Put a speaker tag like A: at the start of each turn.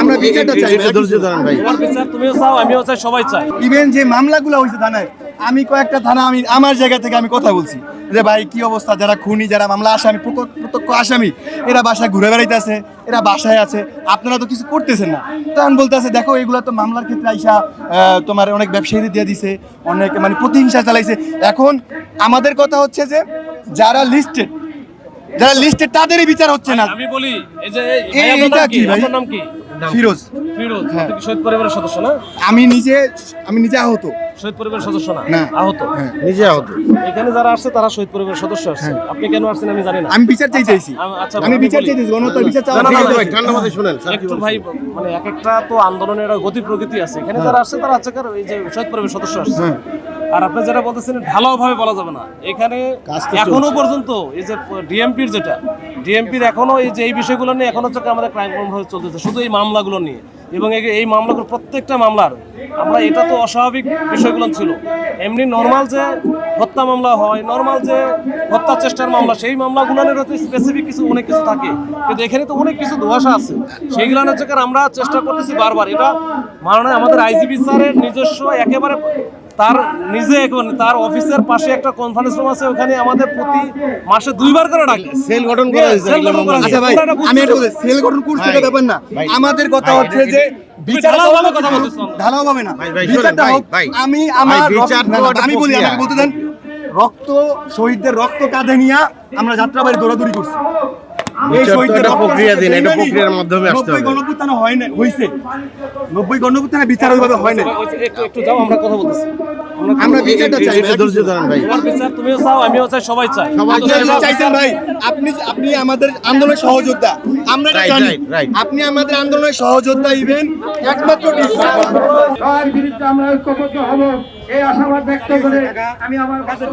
A: আমরা বিচারটা চাই
B: ধৈর্য ধরেন ভাই।
C: বিচার তুমিও চাও আমিও চাই সবাই চাই
A: ইভেন যে মামলাগুলো হয়েছে থানায় আমি কয়েকটা থানা আমি আমার জায়গা থেকে আমি কথা বলছি। যে ভাই কি অবস্থা? যারা খুনি যারা মামলা আসামি প্রত্যক্ষ আসামি এরা বাসায় ঘুরে বেড়াইতেছে এরা বাসায় আছে আপনারা তো কিছু করতেছেন না। তখন বলতেছে দেখো এগুলো তো মামলার ক্ষেত্রে আইসা আহ, তোমার অনেক ব্যবসায়ীদের দিয়ে দিছে অনেক মানে প্রতিহিংসা চালাইছে। এখন আমাদের কথা হচ্ছে যে যারা লিস্টেড যারা লিস্টেড তাদেরই বিচার হচ্ছে না।
C: আমি বলি এই যে নাম কি? আপনার নাম কি?
A: ফিরোজ।
C: ফিরোজ।
A: হ্যাঁ।
C: শহীদ পরিবারের সদস্য না?
A: আমি নিজে আমি নিজে আহত।
C: শহীদ পরিবারের সদস্য না। আহত?
A: হ্যাঁ।
B: নিজে আহত।
C: এখানে যারা আসছে তারা শহীদ পরিবারের সদস্য আসছে। আপনি কেন আসছেন আমি জানি না।
A: আমি বিচার চাই চাইছি।
C: আচ্ছা,
A: আমি বিচার
C: বলি।
A: চাইছি গণহত্যার বিচার
C: না,
B: আছে ঠান্ডা মাথায় শুনেন
C: একটু ভাই মানে এক একটা তো আন্দোলনের একটা গতি প্রকৃতি আছে। এখানে যারা আসছে তারা আছে কার এই যে শহীদ পরিবারের সদস্য আসছে।
A: হ্যাঁ।
C: আর আপনি যেটা বলতেছেন ঢালাও ভাবে বলা যাবে না। এখানে
B: এখনও
C: পর্যন্ত এই যে ডিএমপির যেটা ডিএমপির এখনও এই যে এই বিষয়গুলো নিয়ে এখনও হচ্ছে আমাদের ক্রাইম ভাবে চলতেছে শুধু এই মামলাগুলো নিয়ে। এবং এই- মামলাগুলো প্রত্যেকটা মামলার আমরা এটা তো অস্বাভাবিক বিষয়গুলো ছিল। এমনি নর্মাল যে হত্যা মামলা হয় নর্মাল যে হত্যা চেষ্টার মামলা সেই মামলাগুলোর হচ্ছে স্পেসিফিক কিছু অনেক কিছু থাকে। কিন্তু এখানে তো অনেক কিছু ধোয়াশা আছে। সেইগুলো হচ্ছে আমরা চেষ্টা করতেছি বারবার। এটা মাননীয় আমাদের আইজিপি স্যারের নিজস্ব একেবারে তার নিজে একেবারে তার অফিসের পাশে একটা কনফারেন্স রুম আছে ওখানে আমাদের প্রতি মাসে দুইবার করে ডাকে
B: সেল গঠন করা হয়েছে
C: সেল গঠন করা।
A: আচ্ছা ভাই আমি
C: হবে।
A: বলি সেল গঠন করছে এটা ব্যাপার না আমাদের কথা হচ্ছে যে
C: ঢালাওভাবে কথা
A: কিন্তু
C: বলতেছো।
A: ঢালাও হবে না বিচারটা হোক
B: ভাই,
A: আমি আমার আমি বলি। আমাকে বলতে দেন রক্ত শহীদদের রক্ত কাঁধে নিয়ে আমরা যাত্রাবাড়ি দৌড়াদৌড়ি করছি হয় হয়
C: আমরা
A: বিচারটা চাই
B: ধৈর্য ধরেন ভাই।
C: তুমিও চাও আমিও চাই সবাই চাই।
A: আপনি চাইছেন ভাই আপনি আপনি আমাদের আন্দোলনের সহযোদ্ধা। আমরা জানি. আপনি আমাদের আন্দোলনের সহযোদ্ধা ইভেন একমাত্র
D: তার বিরুদ্ধে আমরা ঐক্যবদ্ধ হব এই আশাবাদ ব্যক্ত করে আমি আমার বক্তব্য